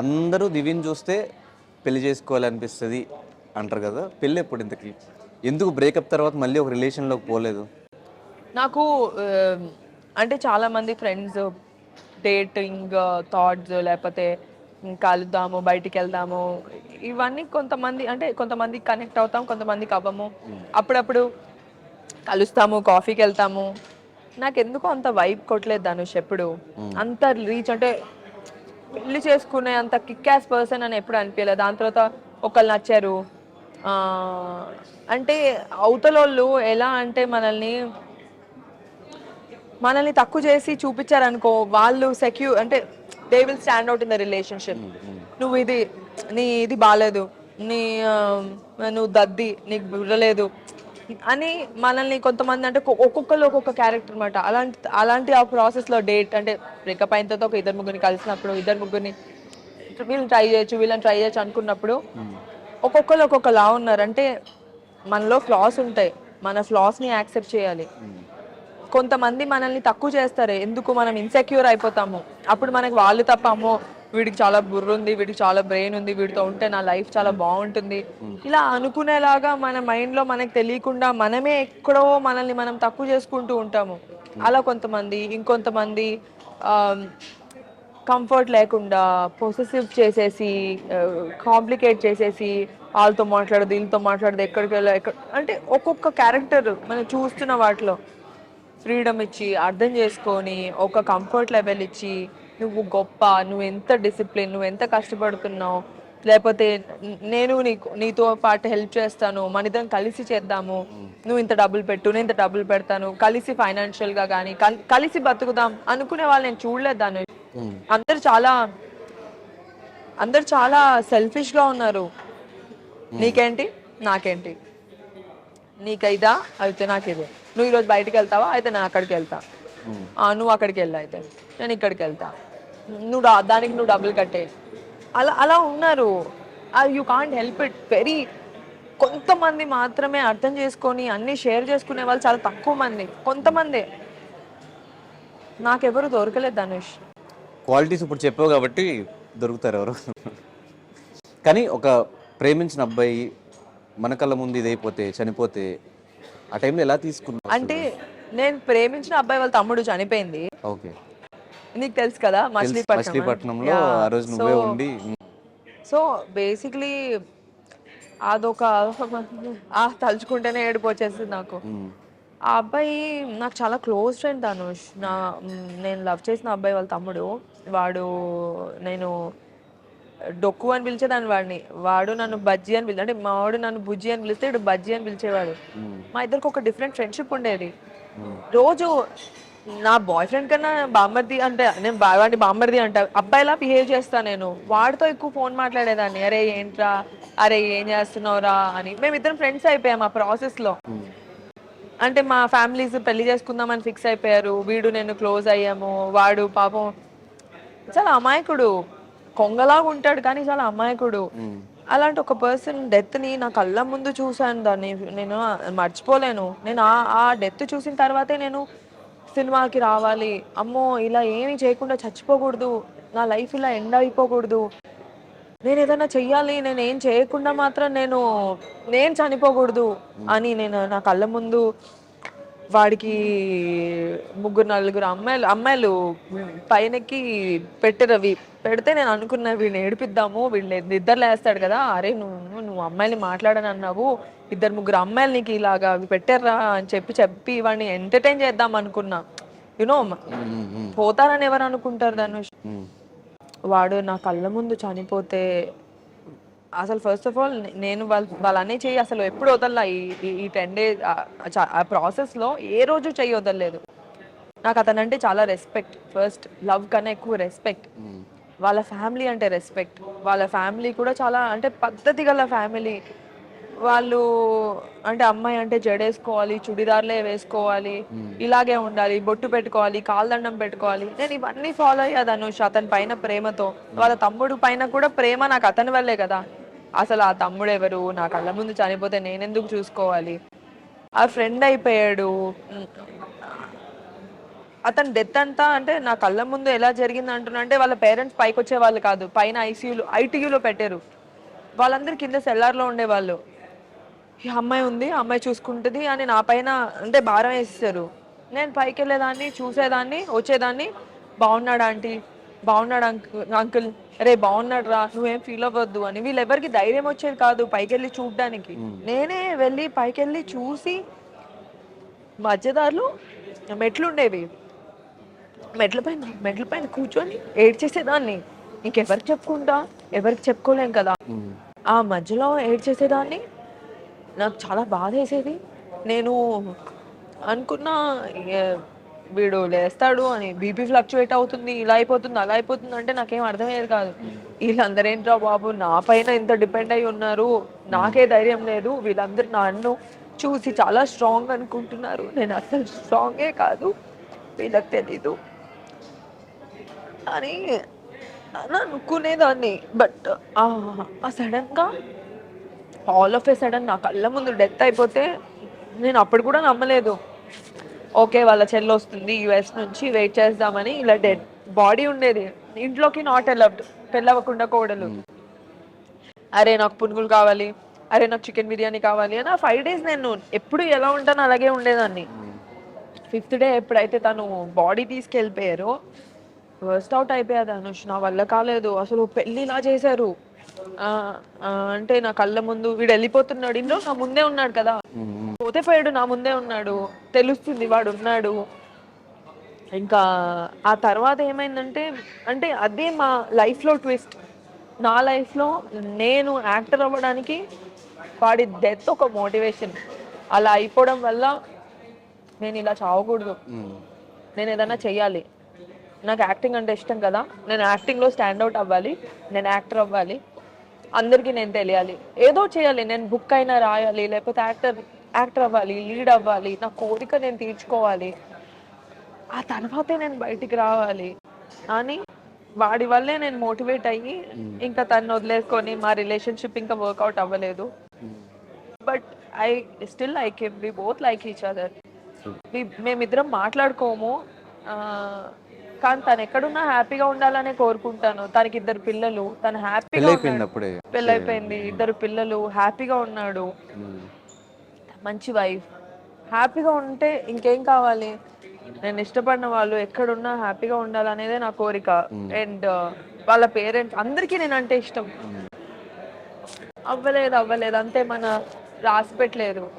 అందరూ దివ్యని చూస్తే పెళ్ళి చేసుకోవాలనిపిస్తుంది అంటారు కదా. పెళ్ళి ఎప్పుడు ఇంతకి? ఎందుకు బ్రేకప్ తర్వాత మళ్ళీ ఒక రిలేషన్లోకి పోలేదు? నాకు అంటే చాలా మంది ఫ్రెండ్స్ డేటింగ్ థాట్స్ లేకపోతే కలుద్దాము బయటికి వెళ్దాము ఇవన్నీ కొంతమంది అంటే కొంతమంది కనెక్ట్ అవుతాం కొంతమందికి అవ్వము. అప్పుడప్పుడు కలుస్తాము కాఫీకి వెళ్తాము. నాకు ఎందుకో అంత వైబ్ కొట్టలేదు ధనుష్ ఎప్పుడు. అంత రీచ్ అంటే పెళ్ళి చేసుకునే అంత కిక్ యాస్ పర్సన్ అని ఎప్పుడు అనిపించలేదు. దాని తర్వాత ఒకళ్ళు నచ్చారు. ఆ, అంటే అవతలోళ్ళు ఎలా అంటే మనల్ని మనల్ని తక్కువ చేసి చూపించారనుకో వాళ్ళు సెక్యూర్ అంటే they will stand out in the relationship నువ్వు ఇది నీ ఇది బాగాలేదు నీ నువ్వు దద్ది నీకు బుర్రలేదు అని మనల్ని కొంతమంది అంటే ఒక్కొ- ఒక్కొక్కరు ఒక్కొక్క క్యారెక్టర్ అనమాట అలాంటి అలాంటి ఆ ప్రాసెస్లో డేట్ అంటే బ్రేకప్ అయిన తర్వాత ఒక ఇద్దరు ముగ్గురిని కలిసినప్పుడు ఇద్దరు ముగ్గురిని వీళ్ళని ట్రై చేయొచ్చు వీళ్ళని ట్రై చేయొచ్చు అనుకున్నప్పుడు ఒక్కొక్కరు ఒక్కొక్కలా ఉన్నారు. అంటే మనలో ఫ్లాస్ ఉంటాయి. మన ఫ్లాస్ని యాక్సెప్ట్ చేయాలి. కొంతమంది మనల్ని తక్కువ చేస్తారు. ఎందుకు మనం ఇన్సెక్యూర్ అయిపోతాము? అప్పుడు మనకి వాళ్ళు తప్ప అమ్మో వీడికి చాలా బుర్ర ఉంది వీడికి చాలా బ్రెయిన్ ఉంది వీడితో ఉంటే నా లైఫ్ చాలా బాగుంటుంది. ఇలా అనుకునేలాగా మన మైండ్లో మనకు తెలియకుండా మనమే ఎక్కడో మనల్ని మనం తక్కువ చేసుకుంటూ ఉంటాము. అలా కొంతమంది ఇంకొంతమంది కంఫర్ట్ లేకుండా పొసెసివ్ చేసేసి కాంప్లికేట్ చేసేసి వాళ్ళతో మాట్లాడదు వీళ్ళతో మాట్లాడదు ఎక్కడికి వెళ్ళా ఎక్కడ అంటే ఒక్కొక్క క్యారెక్టర్ మనం చూస్తున్న వాటిలో ఫ్రీడమ్ ఇచ్చి అర్థం చేసుకొని ఒక కంఫర్ట్ లెవెల్ ఇచ్చి నువ్వు గొప్ప నువ్వు ఎంత డిసిప్లిన్ నువ్వు ఎంత కష్టపడుతున్నావు? లేకపోతే నేను నీకు నీతో పాటు హెల్ప్ చేస్తాను మన ఇద్దరం కలిసి చేద్దాము. నువ్వు ఇంత డబ్బులు పెట్టు నేను ఇంత డబ్బులు పెడతాను కలిసి ఫైనాన్షియల్గా కానీ కలిసి బతుకుదాం అనుకునే వాళ్ళు నేను చూడలేదు దాన్ని. అందరు చాలా అందరు చాలా సెల్ఫిష్గా ఉన్నారు. నీకేంటి? నాకేంటి? నీకైదా? అయితే నాకు ఇది నువ్వు ఈరోజు బయటికి వెళ్తావా? అయితే నేను అక్కడికి వెళ్తా. నువ్వు అక్కడికి వెళ్ళు అయితే. నేను ఇక్కడికి వెళ్తా. నువ్వు దానికి నువ్వు డబ్బులు కట్టే. అలా అలా ఉన్నారు. You can't help it very కొంతమంది మాత్రమే అర్థం చేసుకొని అన్ని షేర్ చేసుకునే వాళ్ళు చాలా తక్కువ మంది. కొంతమంది. నాకెవరు దొరకలేదు ధనుష్ క్వాలిటీస్ ఇప్పుడు చెప్పావు కాబట్టి దొరుకుతారు ఎవరు. కానీ ఒక ప్రేమించిన అబ్బాయి మన కళ్ళ ముందు ఇదైపోతే చనిపోతే ఆ టైంలో ఎలా తీసుకున్నావు అంటే నేను ప్రేమించిన అబ్బాయి వాళ్ళ తమ్ముడు చనిపోయింది. ఓకే. నీకు తెలుసు కదా మచిలీపట్నం. మచిలీపట్నంలో ఆ రోజు నువ్వే ఉండి సో బేసిక్లీ అదొక ఆ తలుచుకుంటేనే ఏడుపు వచ్చేసింది నాకు. ఆ అబ్బాయి నాకు చాలా క్లోజ్ ఫ్రెండ్ ధనుష్ నా నేను లవ్ చేసిన అబ్బాయి వాళ్ళ తమ్ముడు. వాడు నేను డొక్కు అని పిలిచేదాన్ని వాడిని. వాడు నన్ను బజ్జీ అని పిలిచి అంటే మా వాడు నన్ను బుజ్జి అని పిలిస్తే బజ్జీ అని పిలిచేవాడు. మా ఇద్దరికి ఒక డిఫరెంట్ ఫ్రెండ్షిప్ ఉండేది. రోజు నా బాయ్ ఫ్రెండ్ కన్నా బామ్మర్ది అంటే నేను బా- వాడిని బామ్మర్ది అంట. అబ్బాయిలా బిహేవ్ చేస్తా నేను. వాడితో ఎక్కువ ఫోన్ మాట్లాడేదాన్ని. అరే ఏంట్రా? అరే ఏం చేస్తున్నావురా? అని. మేము ఇద్దరం ఫ్రెండ్స్ అయిపోయాం ఆ ప్రాసెస్లో. అంటే మా ఫ్యామిలీస్ పెళ్ళి చేసుకుందామని ఫిక్స్ అయిపోయారు. వీడు నేను క్లోజ్ అయ్యాము. వాడు పాపం చాలా అమాయకుడు. కొంగలాగా ఉంటాడు కానీ చాలా అమాయకుడు. అలాంటి ఒక పర్సన్ డెత్ని నా కళ్ళ ముందు చూశాను దాన్ని. నేను మర్చిపోలేను. నేను ఆ ఆ డెత్ చూసిన తర్వాతే నేను సినిమాకి రావాలి. అమ్మో ఇలా ఏమీ చేయకుండా చచ్చిపోకూడదు. నా లైఫ్ ఇలా ఎండ్ అయిపోకూడదు. నేను ఏదైనా చెయ్యాలి. నేను ఏం చేయకుండా మాత్రం నేను నేను చనిపోకూడదు అని నేను నా కళ్ళ ముందు వాడికి ముగ్గురు నలుగురు అమ్మాయిలు అమ్మాయిలు పైనకి పెట్టరు అవి. పెడితే నేను అనుకున్నా వీడిని ఏడిపిద్దాము వీడిని నిద్ర లేస్తాడు కదా. అరే నువ్వు నువ్వు అమ్మాయిని మాట్లాడని అన్నావు. ఇద్దరు ముగ్గురు అమ్మాయిలు నీకు ఇలాగా అవి పెట్టారా అని చెప్పి చెప్పి వాడిని ఎంటర్టైన్ చేద్దాం అనుకున్నా. యునో పోతారని ఎవరు అనుకుంటారు ధనుష్? వాడు నా కళ్ళ ముందు చనిపోతే అసలు ఫస్ట్ ఆఫ్ ఆల్ నేను వాళ్ళ వాళ్ళ అన్నీ చెయ్యి అసలు ఎప్పుడు వదల్లా ఈ ఈ- టెన్ డేస్ ఆ ప్రాసెస్లో ఏ రోజు చెయ్యి వదలలేదు. నాకు అతనంటే చాలా రెస్పెక్ట్ ఫస్ట్ లవ్ కన్నా ఎక్కువ రెస్పెక్ట్. వాళ్ళ ఫ్యామిలీ అంటే రెస్పెక్ట్ వాళ్ళ ఫ్యామిలీ కూడా చాలా అంటే పద్ధతి గల ఫ్యామిలీ వాళ్ళు అంటే అమ్మాయి అంటే జడేసుకోవాలి చుడిదార్లే వేసుకోవాలి ఇలాగే ఉండాలి బొట్టు పెట్టుకోవాలి కాల్దండం పెట్టుకోవాలి. నేను ఇవన్నీ ఫాలో అయ్యా ధనుష్ అతని పైన ప్రేమతో. వాళ్ళ తమ్ముడు పైన కూడా ప్రేమ నాకు అతని వల్లే కదా. అసలు ఆ తమ్ముడు ఎవరు నా కళ్ళ ముందు చనిపోతే నేనెందుకు చూసుకోవాలి? ఆ ఫ్రెండ్ అయిపోయాడు. అతని డెత్ అంతా అంటే నా కళ్ళ ముందు ఎలా జరిగింది అంటున్నా అంటే వాళ్ళ పేరెంట్స్ పైకి వచ్చేవాళ్ళు కాదు. పైన ఐసీయూలో ఐటీయూలో పెట్టారు. వాళ్ళందరూ కింద సెల్లార్లో ఉండేవాళ్ళు. ఈ అమ్మాయి ఉంది అమ్మాయి చూసుకుంటుంది అని నా పైన అంటే భారం వేసేసారు నేను పైకి వెళ్ళేదాన్ని చూసేదాన్ని వచ్చేదాన్ని. బాగున్నాడా ఆంటీ? బాగున్నాడు అంకుల్ అంకుల్. రే బాగున్నాడు రా నువ్వేం ఫీల్ అవ్వద్దు అని. వీళ్ళెవరికి ధైర్యం వచ్చేది కాదు పైకి వెళ్ళి చూడడానికి నేనే వెళ్ళి పైకి వెళ్ళి చూసి మధ్యదారులు మెట్లు ఉండేవి మెట్ల పైన మెట్ల పైన కూర్చొని ఏడ్చేసేదాన్ని. ఇంకెవరికి చెప్పుకుంటా? ఎవరికి చెప్పుకోలేం కదా. ఆ మధ్యలో ఏడ్చేసేదాన్ని. నాకు చాలా బాధ వేసేది నేను అనుకున్నా వీడు లేస్తాడు అని బీపీ ఫ్లక్చువేట్ అవుతుంది ఇలా అయిపోతుంది అలా అయిపోతుంది అంటే నాకేం అర్థమయ్యేది కాదు. వీళ్ళందరూ ఏంట్రా బాబు నా పైన ఇంత డిపెండ్ అయి ఉన్నారు నాకే ధైర్యం లేదు వీళ్ళందరూ నన్ను చూసి చాలా స్ట్రాంగ్ అనుకుంటున్నారు. నేను అసలు స్ట్రాంగే కాదు వీళ్ళకి తెలీదు అని అని అనుకునేదాన్ని. బట్ ఆ సడన్గా ఆల్ ఆఫ్ ఏ సడన్ నా కళ్ళ ముందు డెత్ అయిపోతే నేను అప్పుడు కూడా నమ్మలేదు. ఓకే వాళ్ళ చెల్లి వస్తుంది యుఎస్ నుంచి వెయిట్ చేద్దామని ఇలా డెడ్ బాడీ ఉండేది. ఇంట్లోకి నాట్ అలౌడ్ పెళ్ళవకుండా కోడలు. అరే నాకు పునుగులు కావాలి అరే నాకు చికెన్ బిర్యానీ కావాలి అని ఆ ఫైవ్ డేస్ నేను ఎప్పుడు ఎలా ఉంటానో అలాగే ఉండేదాన్ని. ఫిఫ్త్ డే ఎప్పుడైతే తను బాడీ తీసుకెళ్ళిపోయారో వర్స్ట్ అవుట్ అయిపోయాది అనుష్ నా వల్ల కాలేదు అసలు పెళ్ళి ఇలా చేశారు. అంటే నా కళ్ళ ముందు వీడు వెళ్ళిపోతున్నాడు. ఇంట్లో నా ముందే ఉన్నాడు కదా. ఉమ్. పోతే పోయాడు నా ముందే ఉన్నాడు తెలుస్తుంది వాడు ఉన్నాడు. ఇంకా ఆ తర్వాత ఏమైందంటే అంటే అదే మా లైఫ్లో ట్విస్ట్. నా లైఫ్లో నేను యాక్టర్ అవ్వడానికి వాడి డెత్ ఒక మోటివేషన్. అలా అయిపోవడం వల్ల నేను ఇలా చావకూడదు. నేను ఏదైనా చెయ్యాలి. నాకు యాక్టింగ్ అంటే ఇష్టం కదా. నేను యాక్టింగ్లో స్టాండ్ అవుట్ అవ్వాలి. నేను యాక్టర్ అవ్వాలి. అందరికీ నేను తెలియాలి. ఏదో చేయాలి నేను బుక్ అయినా రాయాలి. లేకపోతే యాక్టర్ యాక్టర్ అవ్వాలి లీడ్ అవ్వాలి నా కోరిక నేను తీర్చుకోవాలి. ఆ తర్వాతే నేను బయటికి రావాలి. అని వాడి వల్లే నేను మోటివేట్ అయ్యి ఇంకా తను వదిలేసుకొని మా రిలేషన్షిప్ ఇంకా వర్కౌట్ అవ్వలేదు. But I still like him. We both like each other. మేమిద్దరం మాట్లాడుకోము. కానీ తను ఎక్కడున్నా హ్యాపీగా ఉండాలనే కోరుకుంటాను. తనకి ఇద్దరు పిల్లలు. తను హ్యాపీగా పెళ్ళైపోయింది ఇద్దరు పిల్లలు హ్యాపీగా ఉన్నాడు. మంచి వైఫ్. హ్యాపీగా ఉంటే ఇంకేం కావాలి? నేను ఇష్టపడిన వాళ్ళు ఎక్కడున్నా హ్యాపీగా ఉండాలనేదే నా కోరిక. అండ్ వాళ్ళ పేరెంట్స్ అందరికీ నేను అంటే ఇష్టం అవ్వలేదు అవ్వలేదు. అంతే మన రాసి పెట్టలేదు.